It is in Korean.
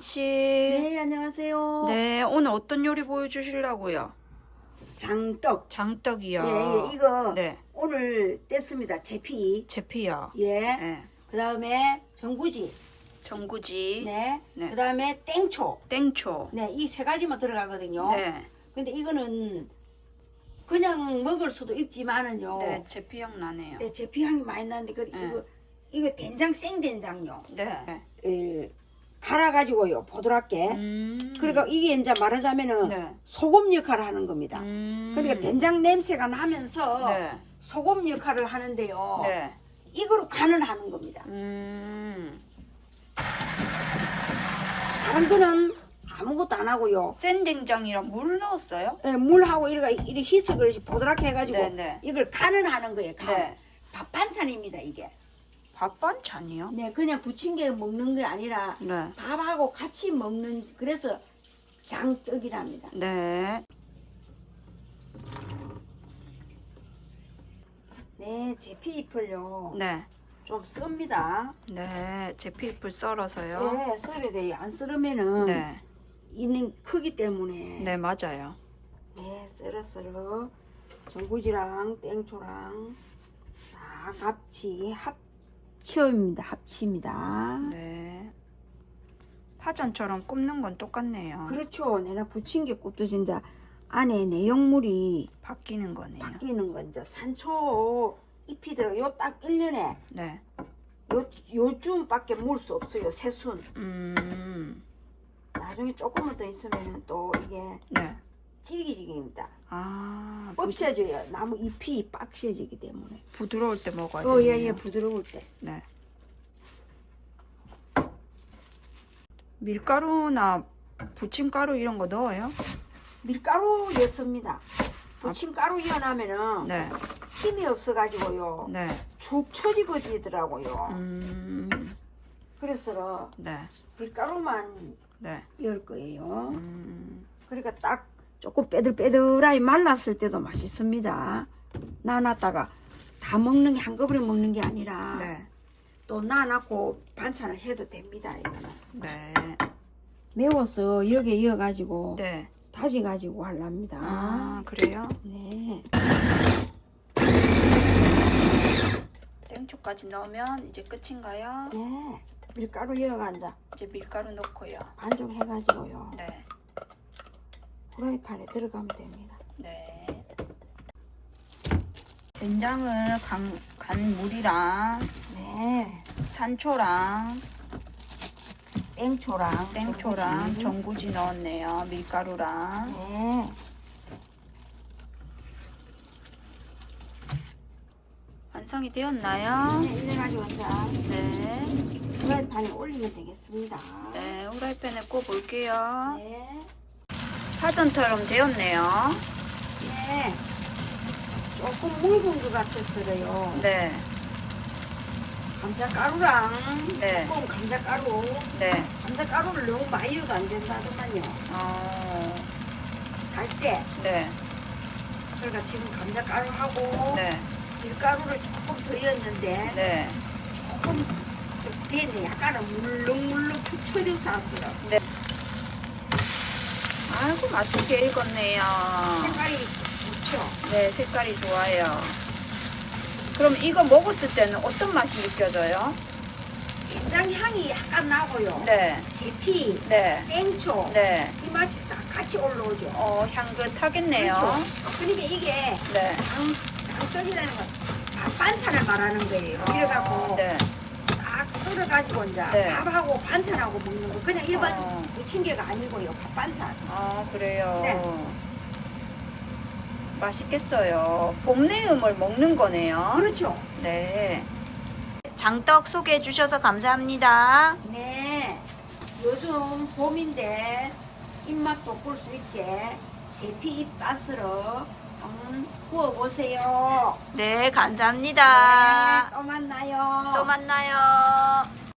씨. 네, 안녕하세요. 네, 오늘 어떤 요리 보여주시려고요? 장떡. 장떡이요. 예, 예, 이거 네, 오늘 뗐습니다. 제피. 제피요. 예. 네, 그 다음에 전구지. 전구지, 네. 네. 그 다음에 땡초. 땡초. 네, 이 세 가지만 들어가거든요. 네, 근데 이거는 그냥 먹을 수도 있지만은요. 네, 제피향 나네요. 네, 제피 향이 많이 나는데 그 네. 이거 이거 된장 생된장요. 네. 예, 갈아가지고요. 보드랍게. 음. 그러니까 이게 이제 말하자면은 네. 소금 역할을 하는 겁니다. 음. 그러니까 된장 냄새가 나면서 네. 소금 역할을 하는데요. 네. 이거로 간을 하는 겁니다. 음. 다른 거는 아무것도 안 하고요. 센 된장이랑 물 넣었어요? 예, 물하고 이렇게 이렇게 희석을 보드랗게 해가지고 네, 네. 이걸 간을 하는 거예요. 간. 네. 밥 반찬입니다 이게. 밥 반찬이요? 네, 그냥 부침개 먹는 게 아니라 네. 밥하고 같이 먹는 그래서 장떡이랍니다. 네. 네, 제피잎을요 네. 좀 씁니다. 네. 제피잎을 썰어서요. 네, 썰어야 돼요. 안 썰으면은 네. 있는 크기 때문에 네, 맞아요. 네, 썰었어요. 전구지랑 땡초랑 다 같이 합 치입니다. 합치입니다. 네. 파전처럼 굽는 건 똑같네요. 그렇죠. 내가 부침개 굽듯이 진짜 안에 내용물이 바뀌는 거네요. 바뀌는 건 이제 산초 잎이 들어 요 딱 1년에 네. 요 요쯤밖에 물수 없어요. 새순. 음. 나중에 조금만 더 있으면 또 이게 네. 질기지기입니다. 아, 부, 뻑셔져요. 나무 잎이 빡셔지기 때문에. 부드러울 때 먹어야 돼요. 어, 예, 예, 부드러울 때. 네. 밀가루나 부침가루 이런 거 넣어요? 밀가루 였습니다. 부침가루 이어나면은 네. 힘이 없어가지고요. 네. 죽 처지거지더라고요. 음. 그래서 네. 밀가루만 네. 이을 거예요. 음. 그러니까 딱 조금 빼들빼들하게 말랐을 때도 맛있습니다. 나놨다가 다 먹는 게 한꺼번에 먹는 게 아니라 네. 또 나놨고 반찬을 해도 됩니다. 이거는 네. 매워서 여기에 이어가지고 네. 다져가지고 하랍니다. 아, 그래요? 네. 땡초까지 넣으면 이제 끝인가요? 네. 밀가루 이어가 앉아 이제 밀가루 넣고요. 반죽 해가지고요. 네. 프라이팬에 들어가면 됩니다. 네. 된장을 간, 간 물이랑 네. 산초랑 땡초랑 땡초랑 전구지. 전구지 넣었네요. 밀가루랑. 네. 완성이 되었나요? 네, 이래가지고 앉아 네. 프라이팬에 올리면 되겠습니다. 네, 후라이팬에 꽂을게요. 네. 파전처럼 되었네요. 네. 조금 묽은 것 같았어요. 네. 감자가루랑 네. 조금 감자가루. 네. 감자가루를 너무 많이 넣어도 안 된다더만요. 어, 살 때. 네. 그러니까 지금 감자가루하고 네. 밀가루를 조금 더 넣었는데 네. 조금 좀 됐네. 약간은 물렁물렁 축 처져서 왔어요. 네. 아이고, 맛있게 익었네요. 색깔이 좋죠? 네, 색깔이 좋아요. 그럼 이거 먹었을 때는 어떤 맛이 느껴져요? 된장 향이 약간 나고요. 네. 제피, 네. 땡초 네. 이 맛이 싹 같이 올라오죠. 어, 향긋하겠네요. 그렇죠. 그러니까 이게 네. 장, 장떡이라는 건밥 반찬을 말하는 거예요. 이래갖고 네. 딱 썰어 가지고 이제 네. 밥하고 반찬하고 먹는 거 그냥 일반 어. 부침개가 아니고요. 밥 반찬. 아, 그래요. 네. 맛있겠어요. 봄내음을 먹는 거네요. 그렇죠. 네. 장떡 소개해 주셔서 감사합니다. 네. 요즘 봄인데 입맛 돋굴 수 있게 제피 잎 밭으로 한번 구워보세요. 네, 감사합니다. 네, 또 만나요. 또 만나요.